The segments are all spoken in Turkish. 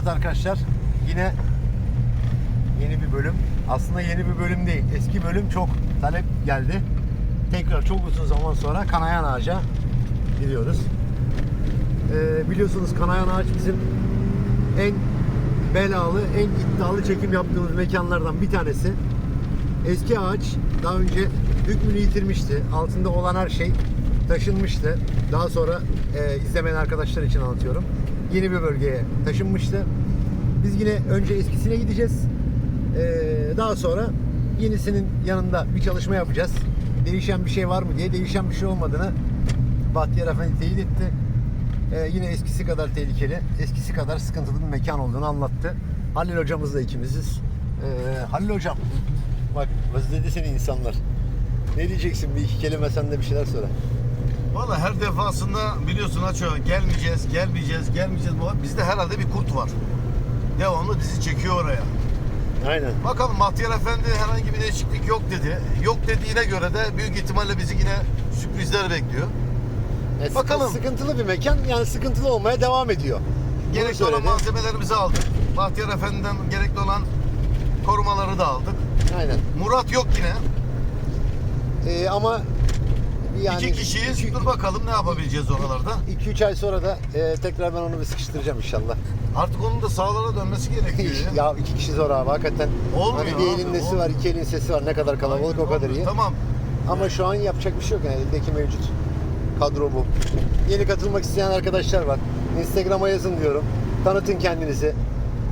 Evet arkadaşlar yine yeni bir bölüm. Aslında yeni bir bölüm değil. Eski bölüm çok talep geldi. Tekrar çok uzun zaman sonra Kanayan Ağaç'a gidiyoruz. Ee, biliyorsunuz Kanayan Ağaç bizim en belalı, en iddialı çekim yaptığımız mekanlardan bir tanesi. Eski ağaç daha önce hükmünü yitirmişti. Altında olan her şey taşınmıştı. Daha sonra e, izlemeyen arkadaşlar için anlatıyorum. Yeni bir bölgeye taşınmıştı. Biz yine önce eskisine gideceğiz. Ee, daha sonra yenisinin yanında bir çalışma yapacağız. Değişen bir şey var mı diye. Değişen bir şey olmadığını Bahtiyar Efendi teyit etti. Ee, yine eskisi kadar tehlikeli, eskisi kadar sıkıntılı bir mekan olduğunu anlattı. Halil hocamızla ikimiziz. Ee, Halil hocam, bak özledi seni insanlar. Ne diyeceksin bir iki kelime sen de bir şeyler söyle. Valla her defasında biliyorsun Aço gelmeyeceğiz, gelmeyeceğiz, gelmeyeceğiz. Bizde herhalde bir kurt var. Devamlı bizi çekiyor oraya. Aynen. Bakalım Bahtiyar Efendi herhangi bir değişiklik yok dedi. Yok dediğine göre de büyük ihtimalle bizi yine sürprizler bekliyor. E, Bakalım. Sıkıntılı bir mekan yani sıkıntılı olmaya devam ediyor. Gerekli olan malzemelerimizi aldık. Bahtiyar Efendi'den gerekli olan korumaları da aldık. Aynen. Murat yok yine. Ee, ama yani İki kişiyiz. Dur bakalım ne yapabileceğiz oralarda. 2-3 ay sonra da e, tekrar ben onu bir sıkıştıracağım inşallah. Artık onun da sağlara dönmesi gerekiyor ya. ya iki kişi zor abi hakikaten. Olmuyor Hani bir abi, elin nesi olmuyor. var, iki elin sesi var. Ne kadar kalabalık o kadar iyi. Tamam. Ama şu an yapacak bir şey yok yani eldeki mevcut kadro bu. Yeni katılmak isteyen arkadaşlar var. Instagram'a yazın diyorum. Tanıtın kendinizi.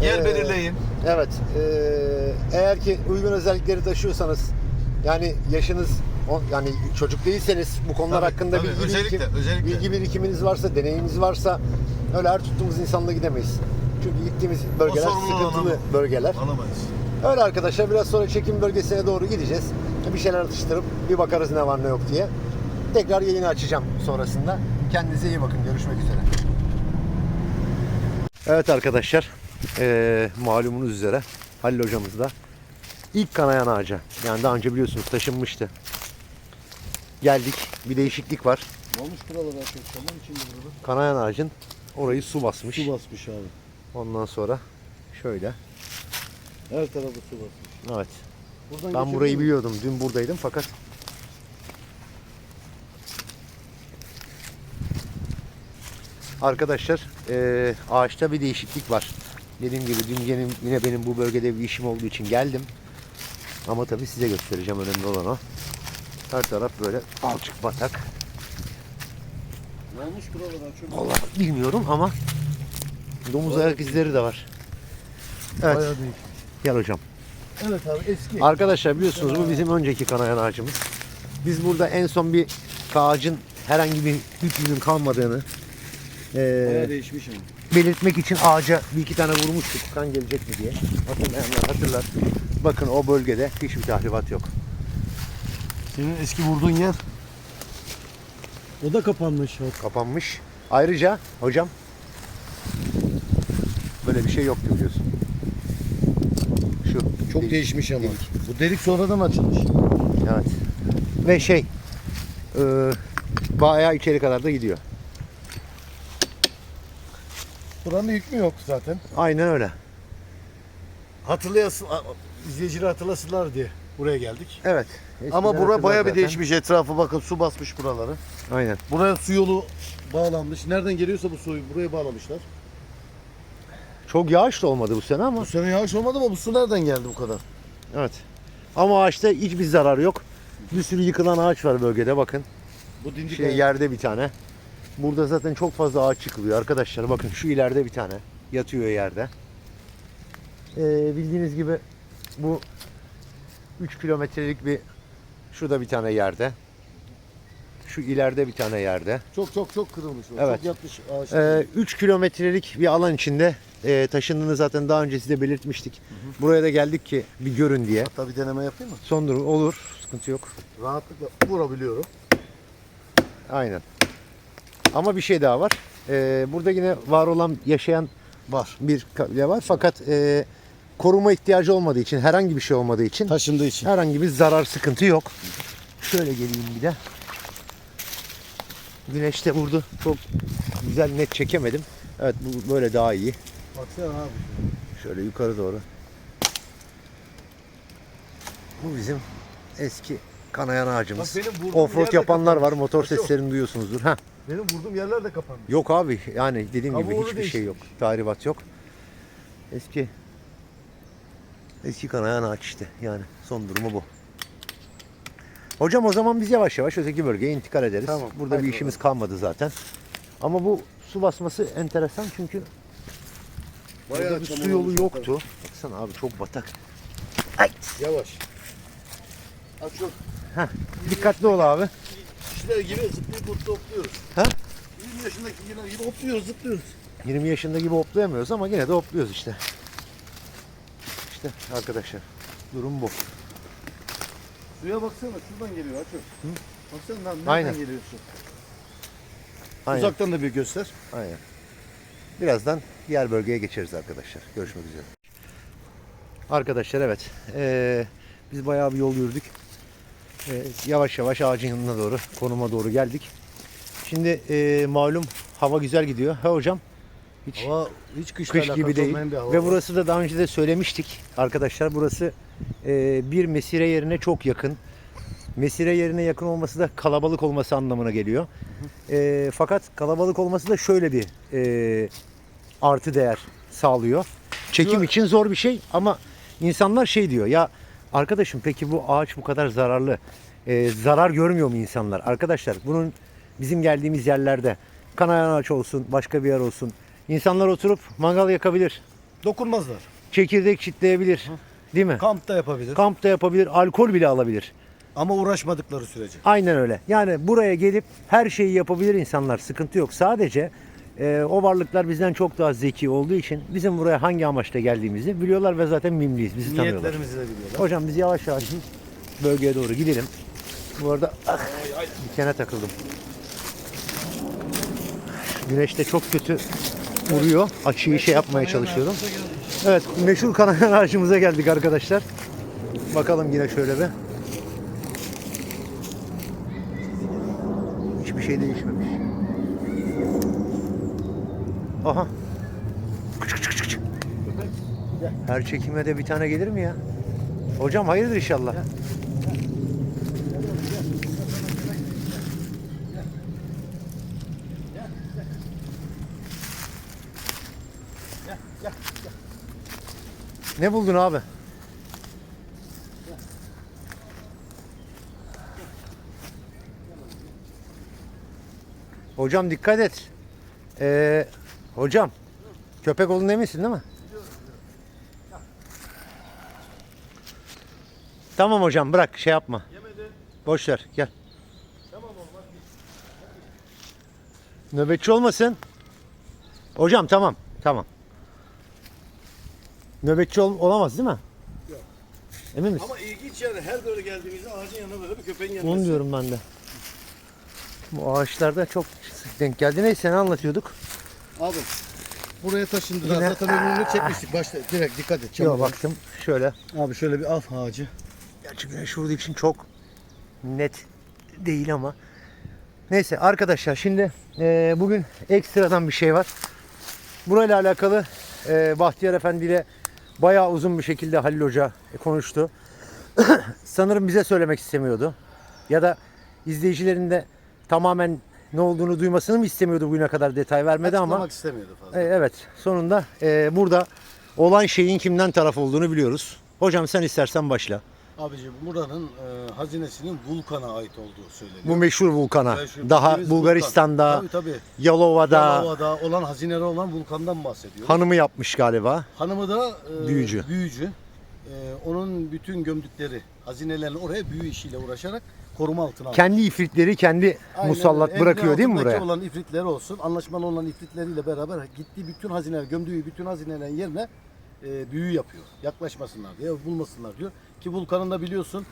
Yer Ee, belirleyin. Evet. ee, eğer ki uygun özellikleri taşıyorsanız yani yaşınız o- yani çocuk değilseniz bu konular Tabii, hakkında tabii. bilgi, Özellikle, birikim- özellikle. bilgi birikiminiz varsa, deneyiminiz varsa öyle her tuttuğumuz insanla gidemeyiz. Çünkü gittiğimiz bölgeler sorumluluğu sıkıntılı alamam. bölgeler. Alamayız. Öyle arkadaşlar biraz sonra çekim bölgesine doğru gideceğiz. Bir şeyler atıştırıp bir bakarız ne var ne yok diye. Tekrar yayını açacağım sonrasında. Kendinize iyi bakın. Görüşmek üzere. Evet arkadaşlar. eee, malumunuz üzere Halil hocamız da ilk kanayan ağaca. Yani daha önce biliyorsunuz taşınmıştı. Geldik. Bir değişiklik var. Ne olmuş buralara çok zaman içinde burada? Kanayan ağacın orayı su basmış. Su basmış abi. Ondan sonra şöyle. Her tarafı su basmış. Evet. Buradan Ben burayı biliyordum. Dün buradaydım fakat Arkadaşlar eee, ağaçta bir değişiklik var. Dediğim gibi dün yine, yine benim bu bölgede bir işim olduğu için geldim. Ama tabii size göstereceğim önemli olan o. Her taraf böyle alçık batak. Ne olmuş buralara çok? Vallahi bilmiyorum ama domuz ayak izleri de var. Evet. Bayağı değişmiş. Gel hocam. Evet abi eski. Arkadaşlar biliyorsunuz bu bizim önceki kanayan ağacımız. Biz burada en son bir ağacın herhangi bir hükmünün kalmadığını Bayağı eee, değişmiş ama. belirtmek için ağaca bir iki tane vurmuştuk kan gelecek mi diye. Hatırlayanlar hatırlar. Bakın o bölgede hiçbir tahribat yok. Senin eski vurduğun yer. O da kapanmış. Bak. Kapanmış. Ayrıca hocam böyle bir şey yok biliyorsun. Şu Çok delik- değişmiş ama. delik. Bu delik sonradan açılmış. Evet. Ve şey eee bayağı içeri kadar da gidiyor. Buranın hükmü yok zaten. Aynen öyle. Hatırlayasın, izleyiciler hatırlasınlar diye buraya geldik. Evet. Ama bura bayağı bir değişmiş etrafı bakın su basmış buraları. Aynen. Buraya su yolu bağlanmış. Nereden geliyorsa bu suyu buraya bağlamışlar. Çok yağış da olmadı bu sene ama. Bu sene yağış olmadı ama bu su nereden geldi bu kadar? Evet. Ama ağaçta hiçbir zarar yok. Bir sürü yıkılan ağaç var bölgede bakın. Bu dindik Şey, yerde bir tane. Burada zaten çok fazla ağaç çıkılıyor arkadaşlar. Bakın şu ileride bir tane. Yatıyor yerde. Ee, bildiğiniz gibi bu 3 kilometrelik bir şurada bir tane yerde. Şu ileride bir tane yerde. Çok çok çok kırılmış. o. Evet. Çok yatmış ağaçlar. Ee, 3 kilometrelik bir alan içinde e, taşındığını zaten daha önce size belirtmiştik. Buraya da geldik ki bir görün diye. Hatta bir deneme yapayım mı? Son durum olur. Sıkıntı yok. Rahatlıkla vurabiliyorum. Aynen. Ama bir şey daha var. Ee, burada yine var olan yaşayan Var. bir kabile var. Fakat e, koruma ihtiyacı olmadığı için, herhangi bir şey olmadığı için Taşındığı için. herhangi bir zarar, sıkıntı yok. Şöyle geleyim bir de. Güneşte vurdu. Çok güzel net çekemedim. Evet bu böyle daha iyi. Baksana abi. Şöyle yukarı doğru. Bu bizim eski kanayan ağacımız. Bak benim vurduğum Offroad de yapanlar var. kapanmış. Motor Bak yok. seslerini duyuyorsunuzdur. Ha. Benim vurduğum yerler de kapandı. Yok abi yani dediğim gibi Kabuğunu hiçbir şey yok. değiştirmiş. Tahribat yok. Eski eski kanayan ağaç işte yani son durumu bu. Hocam o zaman biz yavaş yavaş öteki bölgeye intikal ederiz. Tamam, Burada bir işimiz kalmadı zaten. Ama bu su basması enteresan çünkü burada bir su yolu yoktu. Baksana abi çok batak. Ay. Yavaş. Aç yok. Dikkatli ol abi. Kişiler gibi zıplayıp hop- hopluyoruz. Ha? 20 yaşındakiler gibi hopluyoruz zıplıyoruz. 20 yaşında gibi hoplayamıyoruz ama yine de hopluyoruz işte. İşte arkadaşlar durum bu. Suya baksana şuradan geliyor aç yok. Baksana lan nereden Aynen. geliyor su? Aynen. Uzaktan da bir göster. Aynen. Birazdan diğer bölgeye geçeriz arkadaşlar. Görüşmek üzere. Arkadaşlar evet. eee, biz bayağı bir yol yürüdük. Eee, yavaş yavaş ağacın yanına doğru, konuma doğru geldik. Şimdi eee, malum hava güzel gidiyor. Ha hocam? Hiç Hava hiç kışla kış gibi değil. olmayan bir hava Ve var. burası da daha önce de söylemiştik arkadaşlar. Burası eee, bir mesire yerine çok yakın. Mesire yerine yakın olması da kalabalık olması anlamına geliyor. Eee, fakat kalabalık olması da şöyle bir eee, artı değer sağlıyor. Çekim için zor bir şey ama insanlar şey diyor ya arkadaşım peki bu ağaç bu kadar zararlı eee, zarar görmüyor mu insanlar? Arkadaşlar bunun bizim geldiğimiz yerlerde kanayan ağaç olsun başka bir yer olsun insanlar oturup mangal yakabilir. Dokunmazlar. Çekirdek çitleyebilir. Değil mi? Kamp da yapabilir. Kamp da yapabilir, alkol bile alabilir. Ama uğraşmadıkları sürece. Aynen öyle. Yani buraya gelip her şeyi yapabilir insanlar. Sıkıntı yok. Sadece e, o varlıklar bizden çok daha zeki olduğu için bizim buraya hangi amaçla geldiğimizi biliyorlar ve zaten mimliyiz. Bizi tanıyorlar. Niyetlerimizi de biliyorlar. Hocam biz yavaş yavaş bölgeye doğru gidelim. Bu arada ah, dikene takıldım. Güneş de çok kötü vuruyor. Açıyı şey yapmaya çalışıyorum. Evet meşhur kanayan ağacımıza geldik arkadaşlar. Bakalım yine şöyle bir. Hiçbir şey değişmemiş. Aha. Her çekime de bir tane gelir mi ya? Hocam hayırdır inşallah. Ne buldun abi? Hocam dikkat et. Ee, hocam köpek olduğunu eminsin değil mi? Tamam hocam bırak şey yapma. Boş ver gel. Nöbetçi olmasın. Hocam tamam tamam. Nöbetçi ol- olamaz değil mi? Yok. Emin misin? Ama ilginç yani her böyle geldiğimizde ağacın yanına böyle bir köpeğin gelmesi. Onu diyorum ben de. Bu ağaçlarda çok sık denk geldi. Neyse ne anlatıyorduk? Abi buraya taşındılar. Yine- Zaten önünü çekmiştik başta. Direkt dikkat et. Yok baktım şöyle. Abi şöyle bir al ağacı. Gerçi güneş vurduğu için çok net değil ama. Neyse arkadaşlar şimdi e, bugün ekstradan bir şey var. Burayla alakalı e, Bahtiyar Efendi ile bayağı uzun bir şekilde Halil Hoca konuştu. Sanırım bize söylemek istemiyordu. Ya da izleyicilerin de tamamen ne olduğunu duymasını mı istemiyordu bugüne kadar detay vermedi ama. Açıklamak istemiyordu fazla. E, evet sonunda e, burada olan şeyin kimden taraf olduğunu biliyoruz. Hocam sen istersen başla. Abicim buranın e, hazinesinin vulkana ait olduğu söyleniyor. Bu meşhur vulkana. Meşhur Daha bildiğimiz Bulgaristan'da, Vulkan. Tabii tabii. Yalova'da Yalova'da olan hazineleri olan vulkandan bahsediyor. hanımı yapmış galiba. Hanımı da e, Büyücü. büyücü. E, onun bütün gömdükleri hazinelerini oraya büyü işiyle uğraşarak koruma altına aldı. Kendi ifritleri kendi Aynen musallat öyle. bırakıyor değil mi altındaki buraya? olan ifritleri olsun, anlaşmalı olan ifritleriyle beraber gittiği bütün hazineler, gömdüğü bütün hazinelerin yerine e, büyü yapıyor. Yaklaşmasınlar diye, bulmasınlar diyor. Ki Vulkan'ın da biliyorsun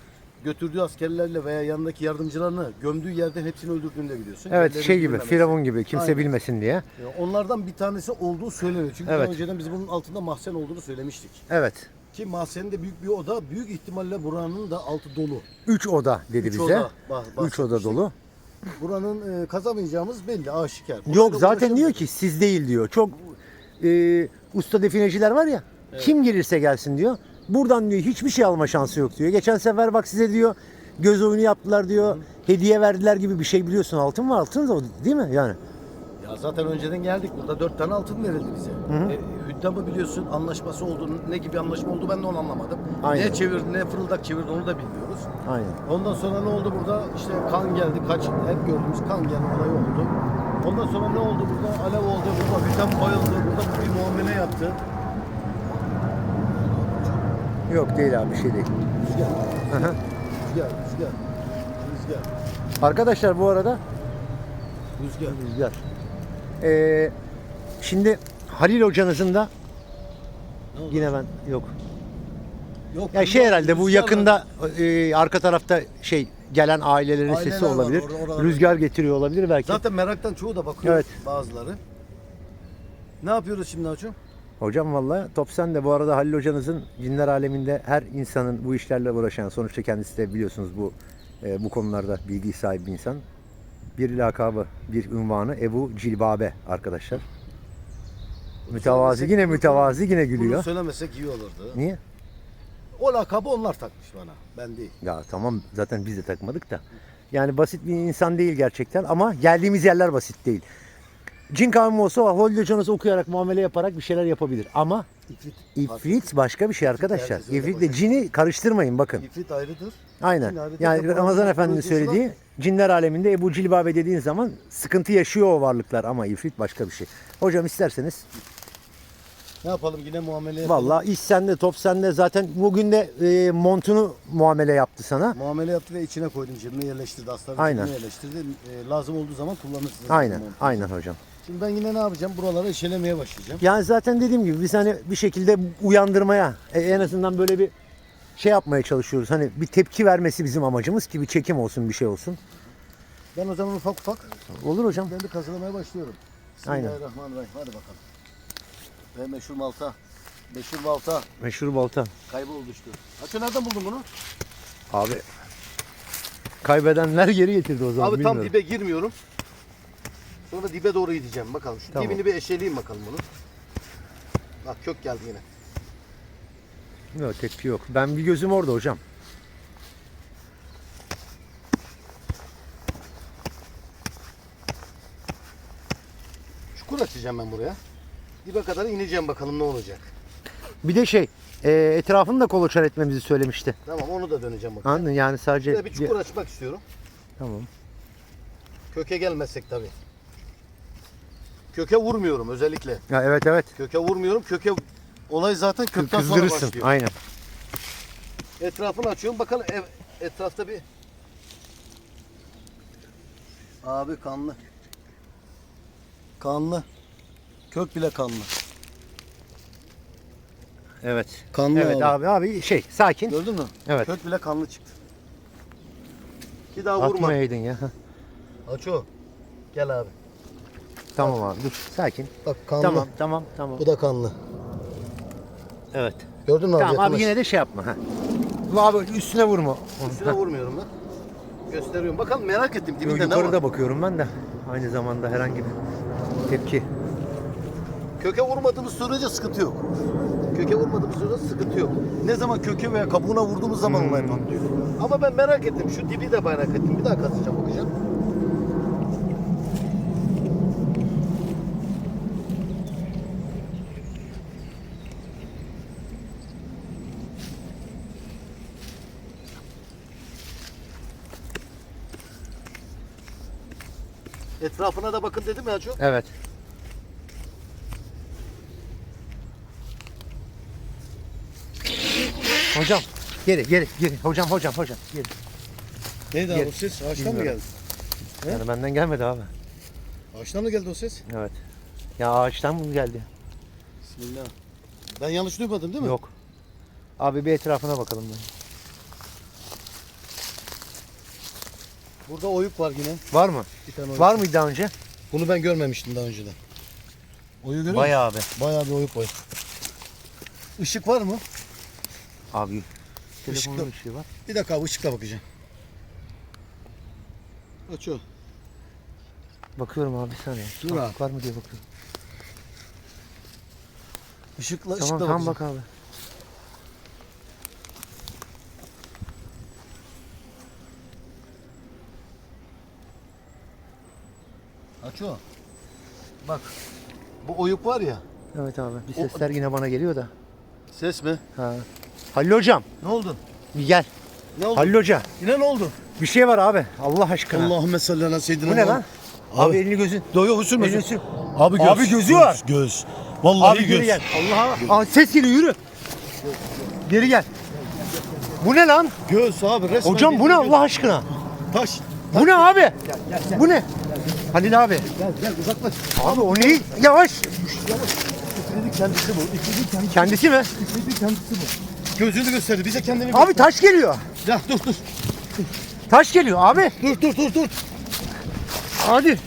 götürdüğü askerlerle veya yanındaki yardımcılarını gömdüğü yerden hepsini öldürdüğünü de biliyorsun. Evet Yerlerini şey gibi bilmemesi. Firavun gibi kimse Aynen. bilmesin diye. E, Onlardan bir tanesi olduğu söyleniyor. Çünkü Evet. daha önceden biz bunun altında mahzen olduğunu söylemiştik. Evet. Ki mahzenin de büyük bir oda, büyük ihtimalle buranın da altı dolu. Üç oda dedi Üç bize. oda bah- Üç oda bahsetmiştik. dolu. Buranın e, kazamayacağımız belli, aşikar. Yok Burayla zaten diyor ki siz değil diyor. Çok e, usta defineciler var ya. Kim gelirse gelsin diyor. Buradan diyor hiçbir şey alma şansı yok diyor. Geçen sefer bak size diyor göz oyunu yaptılar diyor. Hediye verdiler gibi bir şey biliyorsun. Altın mı altın da o değil mi yani? Ya zaten önceden geldik. Burada dört tane altın verildi bize. E, Hüddamı biliyorsun anlaşması oldu. Ne gibi anlaşma oldu ben de onu anlamadım. Aynen. Ne çevirdi ne fırıldak çevirdi onu da bilmiyoruz. Aynen. Ondan sonra ne oldu burada? İşte kan geldi. Kaç hep gördüğümüz kan gelme olayı oldu. Ondan sonra ne oldu burada? Alev oldu. Burada Hüddam bayıldı. Burada bir muamele yaptı. Yok değil abi bir şey değil. Rüzgar. Aha. Rüzgar. Rüzgar. Rüzgar. Arkadaşlar bu arada Rüzgar. Rüzgar. Ee, şimdi Halil hocanızın da Ne oldu? yine ben yok. Yok. Ya şey herhalde bu Rüzgar yakında e, arka tarafta şey gelen ailelerin Aileler sesi var olabilir. oralarda. Rüzgar getiriyor olabilir belki. Zaten meraktan çoğu da bakıyor Evet. bazıları. Ne yapıyoruz şimdi Aço? Hocam valla top sen de bu arada Halil hocanızın cinler aleminde her insanın bu işlerle uğraşan sonuçta kendisi de biliyorsunuz bu e, bu konularda bilgi sahibi bir insan. Bir lakabı, bir ünvanı Ebu Cilbabe arkadaşlar. Mütevazi yine mütevazi yine Bunu gülüyor. söylemesek iyi olurdu. Niye? O lakabı onlar takmış bana. Ben değil. Ya tamam zaten biz de takmadık da. Yani basit bir insan değil gerçekten ama geldiğimiz yerler basit değil. Cin kavmi olsa Holly Jones'u okuyarak muamele yaparak bir şeyler yapabilir. Ama İfrit. ifrit başka bir şey arkadaşlar. herkes öyle İfritle cini karıştırmayın bakın. İfrit ayrıdır. Aynen. Cin. Yani Ramazan Efendi'nin kurultusu söylediği cinler aleminde Ebu Cilbabe dediğin zaman sıkıntı yaşıyor o varlıklar ama ifrit başka bir şey. Hocam isterseniz Ne yapalım yine muamele yapalım. Vallahi iş sende, top sende. Zaten bugün de e, montunu muamele yaptı sana. Muamele yaptı ve içine koydum cebine yerleştirdi. Aslanın Aynen. cebine yerleştirdi. E, lazım olduğu zaman kullanırsınız. Aynen, aynen hocam. Şimdi ben yine ne yapacağım? Buraları eşelemeye başlayacağım. Yani zaten dediğim gibi biz hani bir şekilde uyandırmaya, e, en azından böyle bir şey yapmaya çalışıyoruz. Hani bir tepki vermesi bizim amacımız ki bir çekim olsun, bir şey olsun. Ben o zaman ufak ufak Olur hocam. ben de kazılamaya başlıyorum. Aynen. Bismillahirrahmanirrahim. Hadi bakalım. Ve meşhur malta. Meşhur malta. Meşhur balta. Kayboldu işte. Açı nereden buldun bunu? Abi kaybedenler geri getirdi o zaman Abi bilmiyorum. tam dibe girmiyorum. Sonra dibe doğru gideceğim. Bakalım şu Tamam. dibini bir eşeleyeyim bakalım bunu. Bak kök geldi yine. Yok tepki yok. Ben bir gözüm orada hocam. Çukur açacağım ben buraya. Dibe kadar ineceğim bakalım ne olacak. Bir de şey e, etrafını da koloçan etmemizi söylemişti. Tamam onu da döneceğim bakalım. Anladın? Yani sadece... Bir de bir çukur açmak istiyorum. Tamam. Köke gelmezsek tabii. Köke vurmuyorum özellikle. Ya evet evet. Köke vurmuyorum. Köke olay zaten kökten sonra Kızdırırsın. başlıyor. Aynen. Etrafını açıyorum. Bakalım ev, etrafta bir Abi kanlı. Kanlı. Kök bile kanlı. Evet. Kanlı Evet abi abi şey sakin. Gördün mü? Evet. Kök bile kanlı çıktı. Bir daha vurma. Atmayaydın ya. Hah. Aç o. Gel abi. Tamam abi dur sakin. Bak kanlı. Tamam tamam tamam. Bu da kanlı. Evet. Gördün mü abi? Tamam abi yine de şey yapma. Ha. Bu abi üstüne vurma. Üstüne vurmuyorum ben. Gösteriyorum. Bakalım merak ettim Yo, dibinde ne yukarıda var. bakıyorum ben de. Aynı zamanda herhangi bir tepki. Köke vurmadığımız sürece sıkıntı yok. Köke vurmadığımız sürece sıkıntı yok. Ne zaman köke veya kabuğuna vurduğumuz zaman Hmm. olay patlıyor. Ama ben merak ettim. Şu dibi de merak ettim. Bir daha kazacağım bakacağım. Etrafına da bakın dedim ya çok. Evet. Hocam geri geri geri. Hocam hocam hocam geri. Neydi abi abi o ses? Ağaçtan Bilmiyorum. mı geldi? He? Yani benden gelmedi abi. Ağaçtan mı geldi o ses? Evet. Ya ağaçtan mı geldi? Bismillah. Ben yanlış duymadım değil mi? Yok. Abi bir etrafına bakalım ben. Burada oyuk var yine. Var mı? Bir tane oyuk. Var mıydı daha önce? Bunu ben görmemiştim daha önceden. Oyu görüyor musun? Bayağı abi. Bayağı bir oyuk var. Işık var mı? Abi. Telefonun bir şey var. Bir dakika abi ışıkla bakacağım. Aç o. Bakıyorum abi bir saniye. Dur Var- abi. Var mı diye bakıyorum. Işıkla, Tamam ışıkla tamam bakacağım. bak abi. Aç o. Bak. Bu oyuk var ya. Evet abi. Bir O- sesler yine bana geliyor da. Ses mi? Ha. Halil hocam Ne oldu? bir gel. Ne oldu? Halil hoca Yine ne oldu? bir şey var abi. Allah aşkına. Allahümme salli ala seyyidina Bu ne lan? Muhammed. Abi, Abi, elini gözün. Doyo sürme. Elini sür. Abi göz. Abi gözü var. Göz. Vallahi Abi göz. geri gel. Allah'a. Aa, ses geliyor yürü. Geri gel. Bu ne lan? Göz abi resmen. Hocam bu ne bildiğin göz. Allah aşkına? Taş. Bu ne abi? Bu ne? Halil abi. Gel gel uzaklaş. Abi o ne? Yavaş. İfritin kendisi bu. İfritin kendisi, Kendisi mi? İfritin kendisi bu. Gözünü gösterdi. Bize kendini Abi taş geliyor. Ya dur dur. Taş geliyor abi. Dur dur dur dur. Hadi.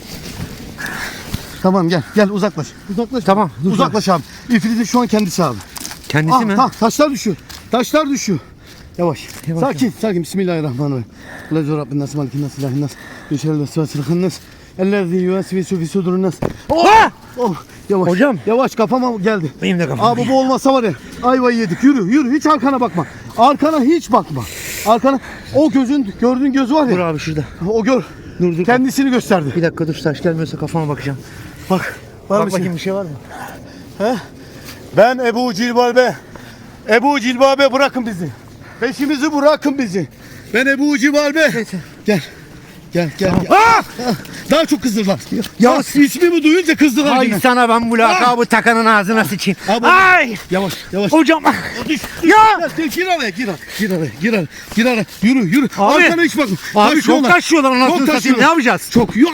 Tamam gel gel uzaklaş. Uzaklaş. Tamam, dur, Uzaklaş abi. İfritin şu an kendisi abi. Kendisi ah, mi? ta- taşlar düşüyor. Taşlar düşüyor. Yavaş. Yavaş, sakin, sakin. Bismillahirrahmanirrahim. Lezu Rabbin nas, malikin nas, ilahin nas, yüşerel vesvesel nas. Ellezî yüvesvisu fi sudurun nas. Oh! Oh, yavaş. Hocam. Yavaş kafama geldi. Benim de kafam. Abi bu olmasa var ya ayvayı yedik. Yürü yürü hiç arkana bakma. Arkana hiç bakma. Arkana o gözün gördüğün göz var Dur ya. abi şurada. O gör. Dur dur. Kendisini gösterdi. Bir dakika dur taş gelmiyorsa kafama bakacağım. Bak. Var Bak bakayım bir şey var mı? Ben Ebu Cilbabe. Ebu Cilbabe bırakın bizi. Peşimizi bırakın bizi. Ben Ebu Cilbabe. Gel. Gel gel. gel. Ah! Daha çok kızdırlar. Ya- Ya ismimi duyunca kızdılar Ay yine. sana ben bu lakabı takanın ağzına sıçayım. Abi- Ay! Yavaş yavaş. Hocam. Düş, Ya! Gir, gir araya gir araya. Gir araya gir araya. Gir araya. Yürü yürü. Abi. Arkana hiç bakma. Abi çok Taşıyorlar. anasını satayım. Ne yapacağız? Çok. Ya!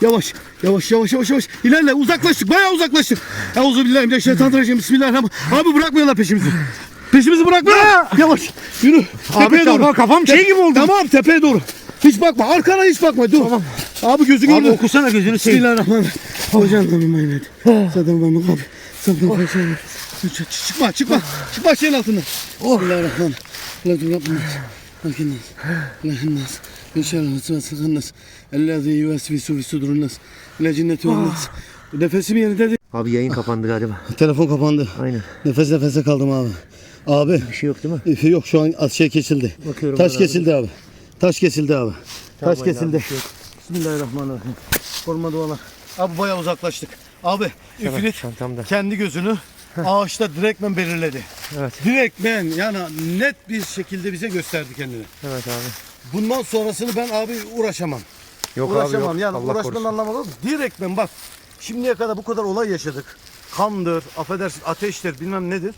Yavaş. Yavaş yavaş yavaş yavaş. İlerle uzaklaştık. Bayağı uzaklaştık. Euzubillahimineşşeytanirracim. Bismillahirrahmanirrahim. Abi bırakmıyorlar peşimizi. Peşimizi bırakmıyorlar. Yavaş. Yürü. Abi Tepeye doğru. kafam şey gibi oldu. Tamam tepeye doğru. Hiç bakma. Arkana hiç bakma. Dur. Tamam. Abi gözü Abi okusana gözünü seveyim. Bismillahirrahmanirrahim. Hocam da mümaynet. Sadım ben abi. Ben şeyim. Çıkma çıkma. Çıkma şeyin altından. Bismillahirrahmanirrahim. Lakin Rabbim. Lakin nas. Lakin nas. İnşallah sıvasıkan nas. Ellezî yuvesvisu fi sudurun nas. Le cinneti vel nas. Nefesim yerinde Abi yayın kapandı galiba. Telefon kapandı. Aynen. Nefes nefese kaldım abi. Abi. Bir şey yok değil mi? Yok şu an az şey kesildi. Bakıyorum Taş kesildi abi. Taş kesildi abi. Taş kesildi. şey. Bismillahirrahmanirrahim. Koruma dualar. Abi bayağı uzaklaştık. Abi ifrit kendi gözünü ağaçta direktmen belirledi. Evet. Direktmen yani net bir şekilde bize gösterdi kendini. Evet abi. Bundan sonrasını ben abi uğraşamam. Yok uğraşamam abi yok. yani Allah uğraşmanın korusun. anlamı yok. Direktmen bak şimdiye kadar bu kadar olay yaşadık. Kandır, affedersin ateştir bilmem nedir.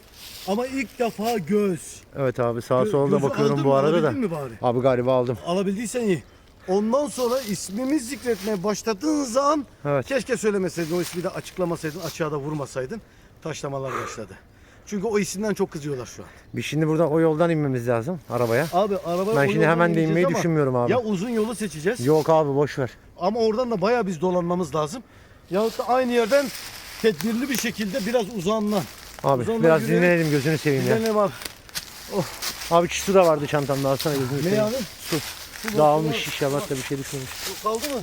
Ama ilk defa göz. Evet abi sağa Gö- sola da gözü bakıyorum aldın bu mı, arada da. alabildin mi bari? Abi galiba aldım. Alabildiysen iyi. Ondan sonra ismimi zikretmeye başladığın zaman Evet. keşke söylemeseydin o ismi de açıklamasaydın açığa da vurmasaydın taşlamalar başladı. Çünkü o isimden çok kızıyorlar şu an. Biz şimdi buradan o yoldan inmemiz lazım arabaya. Abi araba Ben şimdi hemen de inmeyi düşünmüyorum abi. Ya uzun yolu seçeceğiz Yok abi boş ver. ama oradan da bayağı biz dolanmamız lazım. Yahut da aynı yerden tedbirli bir şekilde biraz uzağından. Abi zaman biraz yürüyelim. dinlenelim gözünü seveyim ya. Ne var? Abi su da vardı çantamda alsana gözünü Ne seveyim. abi? Su. Su Dağılmış var. inşallah da bir şey düşmemiş. Su kaldı mı?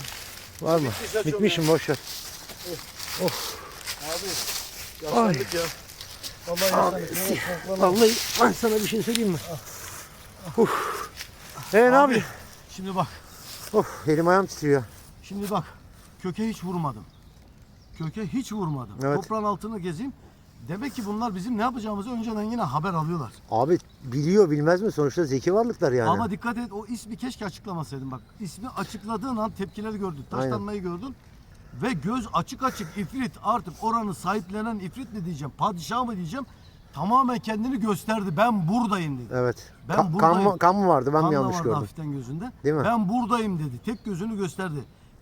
Var mı? Bitmiş Bitmişim boş ver. Abi yaşlandık ya. Vallahi yaşlandık. Vallahi. Ben sana bir şey söyleyeyim mi? Uf. Ee ne Abi, yapıyorsun? Şimdi bak. Of elim ayağım titriyor. Şimdi bak köke hiç vurmadım. Köke hiç vurmadım. Evet. Toprağın altını gezeyim. Demek ki bunlar bizim ne yapacağımızı önceden yine haber alıyorlar. Abi biliyor bilmez mi sonuçta zeki varlıklar yani. Ama dikkat et o ismi keşke açıklamasaydın bak. İsmi açıkladığın an tepkileri gördün. Taşlanmayı gördün. Ve göz açık açık ifrit artık oranı sahiplenen ifrit mi diyeceğim, padişah mı diyeceğim. Tamamen kendini gösterdi. Ben buradayım dedi. Evet. Ben Ka- kan, buradayım. mı, kan mı vardı ben Kan mi yanlış vardı gördüm? hafiften gözünde. Değil mi? Ben buradayım dedi. Tek gözünü gösterdi.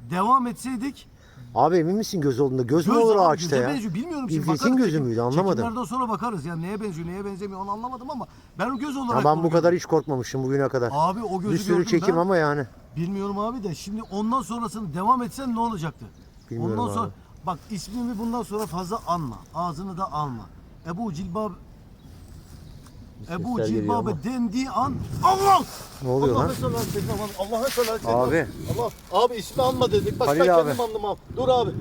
Devam etseydik Abi emin misin göz olduğunda? Göz, mü olur ağaçta ya? benziyor. Bilmiyorum şimdi. İfritin bakarız. gözü müydü? Anlamadım. Çekimlerden sonra bakarız. Yani neye benziyor, neye benzemiyor onu anlamadım ama ben o göz olarak Ya ben bu kadar hiç korkmamışım bugüne kadar. Abi o gözü bir sürü gördüm çekim ben. ama yani. Bilmiyorum abi de şimdi ondan sonrasını devam etsen ne olacaktı? Bilmiyorum ondan sonra abi. bak ismimi bundan sonra fazla anma. Ağzını da alma. Ebu Cilbab Ebu Sesler geliyor dendiği an Allah! Ne oluyor Allah'a lan? sallallahu aleyhi ve sellem. Allah'a sallallahu aleyhi ve sellem. Abi. Allah. Abi ismi alma dedik. Bak Halil ben abi. kendim andım abi. Dur abi.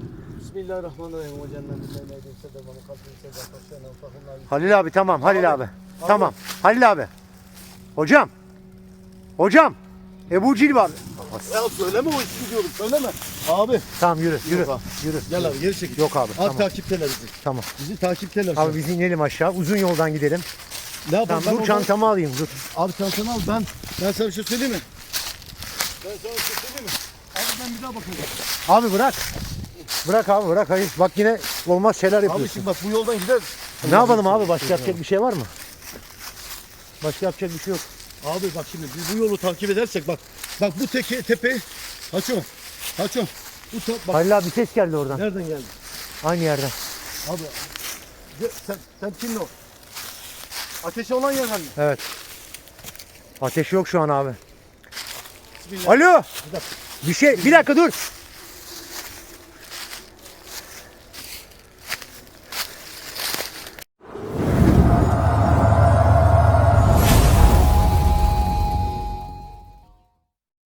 Bismillahirrahmanirrahim. O cennetin neydi? Sedefamı kalbini sedef. Aşağına fahımlar. Halil abi tamam Halil abi. Tamam. Halil abi. Hocam. Hocam. Ebu Cilbi abi. Ya söyleme o ismi diyorum. Söyleme. Abi. Tamam yürü yürü. Abi. Yürü. Gel abi geri çekil. Yok abi. Abi Tamam. takipteler bizi. Tamam. Bizi takipteler. Abi biz inelim aşağı. Uzun yoldan gidelim. Ne yapalım? Tamam dur çantamı alayım dur. Abi çantanı al ben. Ben sana bir şey söyleyeyim mi? Ben sana bir şey söyleyeyim mi? Abi ben bir daha bakacağım. Abi bırak. Bırak abi bırak. Hayır bak yine olmaz şeyler Abi yapıyorsun. şimdi bak bu yoldan gider. Ne yapalım abi? Başka yapacak bir şey var mı? Başka yapacak bir şey yok. Abi bak şimdi biz bu yolu takip edersek bak. Bak bu teke, tepe. Haço. Haço. Bu ta, bak. Halil abi bir ses geldi oradan. Nereden geldi? Aynı yerden. Abi. Sen, sen kimle o? Ateşi olan yer hani. Evet. Ateş yok şu an abi. Bismillah. Alo. Bir. Bir şey bir dakika dur.